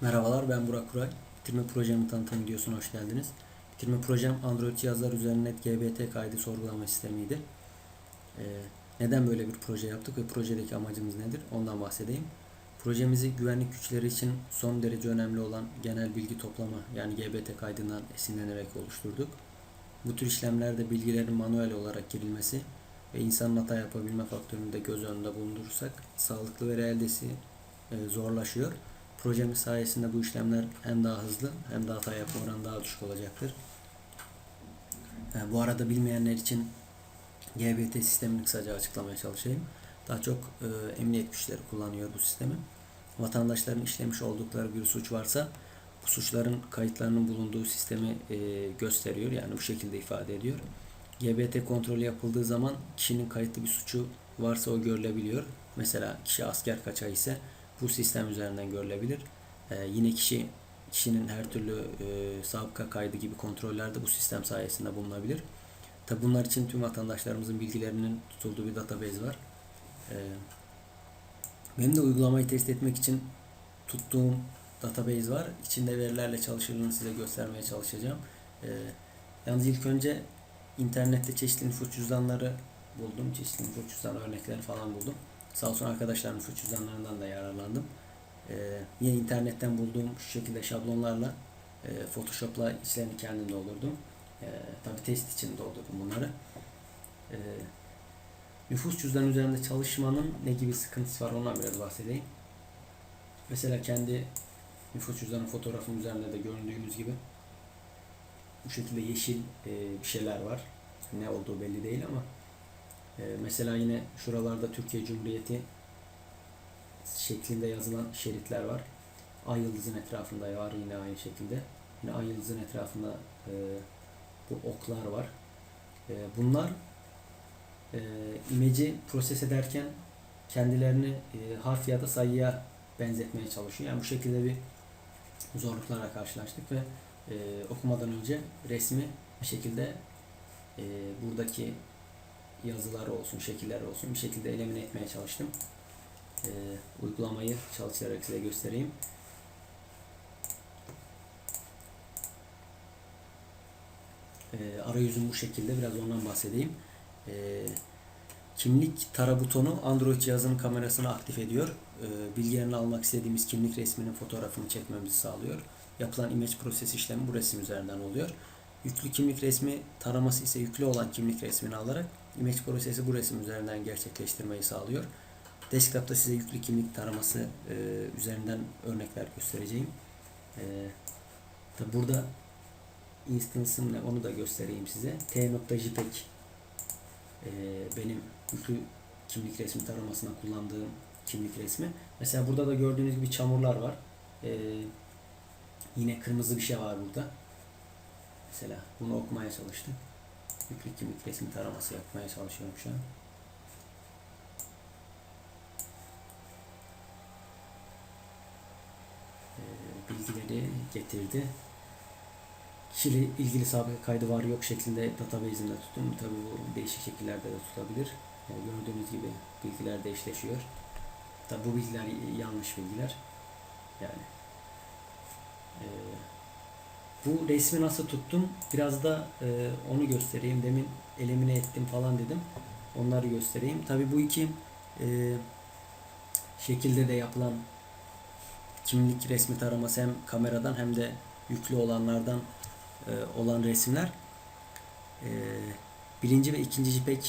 Merhabalar ben Burak Kuray. Bitirme projemi tanıtım videosuna hoş geldiniz. Bitirme projem Android cihazlar üzerine GBT kaydı sorgulama sistemiydi. Ee, neden böyle bir proje yaptık ve projedeki amacımız nedir? Ondan bahsedeyim. Projemizi güvenlik güçleri için son derece önemli olan genel bilgi toplama yani GBT kaydından esinlenerek oluşturduk. Bu tür işlemlerde bilgilerin manuel olarak girilmesi ve insanın hata yapabilme faktörünü de göz önünde bulundurursak sağlıklı veri eldesi e, zorlaşıyor. Projemiz sayesinde bu işlemler hem daha hızlı hem de hata yapma oranı daha düşük olacaktır. E, bu arada bilmeyenler için GBT sistemini kısaca açıklamaya çalışayım. Daha çok e, emniyet güçleri kullanıyor bu sistemi. Vatandaşların işlemiş oldukları bir suç varsa bu suçların kayıtlarının bulunduğu sistemi e, gösteriyor. Yani bu şekilde ifade ediyor. GBT kontrolü yapıldığı zaman kişinin kayıtlı bir suçu varsa o görülebiliyor. Mesela kişi asker kaçağı ise bu sistem üzerinden görülebilir. Ee, yine kişi kişinin her türlü e, sabıka kaydı gibi kontrollerde bu sistem sayesinde bulunabilir. Tabi bunlar için tüm vatandaşlarımızın bilgilerinin tutulduğu bir database var. Ee, benim de uygulamayı test etmek için tuttuğum database var. İçinde verilerle çalışıldığını size göstermeye çalışacağım. Ee, yalnız ilk önce internette çeşitli nüfus cüzdanları buldum. Çeşitli nüfus cüzdan örnekleri falan buldum. Sağ olsun arkadaşlar nüfus cüzdanlarından da yararlandım. Ee, yine internetten bulduğum şu şekilde şablonlarla e, Photoshop'la içlerini kendim doldurdum. E, Tabi test için doldurdum bunları. E, nüfus cüzdanı üzerinde çalışmanın ne gibi sıkıntısı var ondan biraz bahsedeyim. Mesela kendi nüfus cüzdanı fotoğrafım üzerinde de göründüğünüz gibi bu şekilde yeşil e, bir şeyler var. Ne olduğu belli değil ama mesela yine şuralarda Türkiye Cumhuriyeti şeklinde yazılan şeritler var. Ay yıldızın etrafında var yine aynı şekilde. Yine ay yıldızın etrafında e, bu oklar var. E, bunlar e, imeci proses ederken kendilerini e, harf ya da sayıya benzetmeye çalışıyor. Yani bu şekilde bir zorluklara karşılaştık ve e, okumadan önce resmi bir şekilde e, buradaki yazılar olsun, şekiller olsun bir şekilde elimine etmeye çalıştım. E, uygulamayı çalışarak size göstereyim. E, arayüzüm bu şekilde. Biraz ondan bahsedeyim. E, kimlik tara butonu Android cihazının kamerasını aktif ediyor. E, bilgilerini almak istediğimiz kimlik resminin fotoğrafını çekmemizi sağlıyor. Yapılan image proses işlemi bu resim üzerinden oluyor. Yüklü kimlik resmi taraması ise yüklü olan kimlik resmini alarak image prosesi bu resim üzerinden gerçekleştirmeyi sağlıyor. Desktop'ta size yüklü kimlik taraması e, üzerinden örnekler göstereceğim. E, tabi burada instance'ım ne onu da göstereyim size. T.jpeg e, benim yüklü kimlik resmi taramasına kullandığım kimlik resmi. Mesela burada da gördüğünüz gibi çamurlar var. E, yine kırmızı bir şey var burada. Mesela bunu okumaya çalıştım. Yüklü kimlik resmi taraması yapmaya çalışıyorum şu an. Ee, bilgileri getirdi. Kişiyle ilgili sabıka kaydı var yok şeklinde database'imde tuttum. Tabi bu değişik şekillerde de tutabilir. Yani gördüğünüz gibi bilgiler de eşleşiyor. Tabi bu bilgiler yanlış bilgiler. Yani e, bu resmi nasıl tuttum? Biraz da e, onu göstereyim. Demin elimine ettim falan dedim. Onları göstereyim. Tabi bu iki e, şekilde de yapılan kimlik resmi taraması hem kameradan hem de yüklü olanlardan e, olan resimler. E, birinci ve ikinci JPEG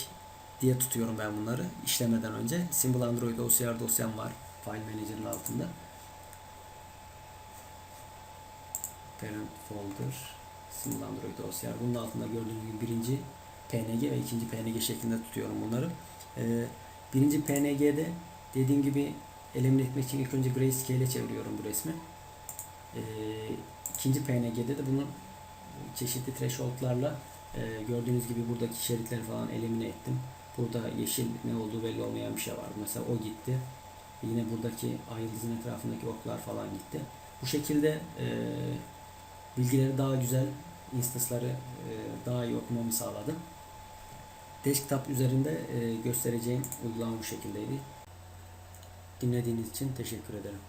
diye tutuyorum ben bunları işlemeden önce. Symbol Android OCR dosyam var. File Manager'ın altında. Parent folder symbol android OCR. Bunun altında gördüğünüz gibi birinci PNG ve ikinci PNG şeklinde tutuyorum bunları. Ee, birinci PNG'de dediğim gibi elimle etmek için ilk önce grayscale'e çeviriyorum bu resmi. Ee, ikinci PNG'de de bunun çeşitli thresholdlarla e, gördüğünüz gibi buradaki şeritleri falan elimine ettim. Burada yeşil ne olduğu belli olmayan bir şey var. Mesela o gitti. Yine buradaki ay yıldızın etrafındaki oklar falan gitti. Bu şekilde e, bilgileri daha güzel, instance'ları e, daha iyi okumamı sağladı. Desktop üzerinde e, göstereceğim uygulama bu şekildeydi. Dinlediğiniz için teşekkür ederim.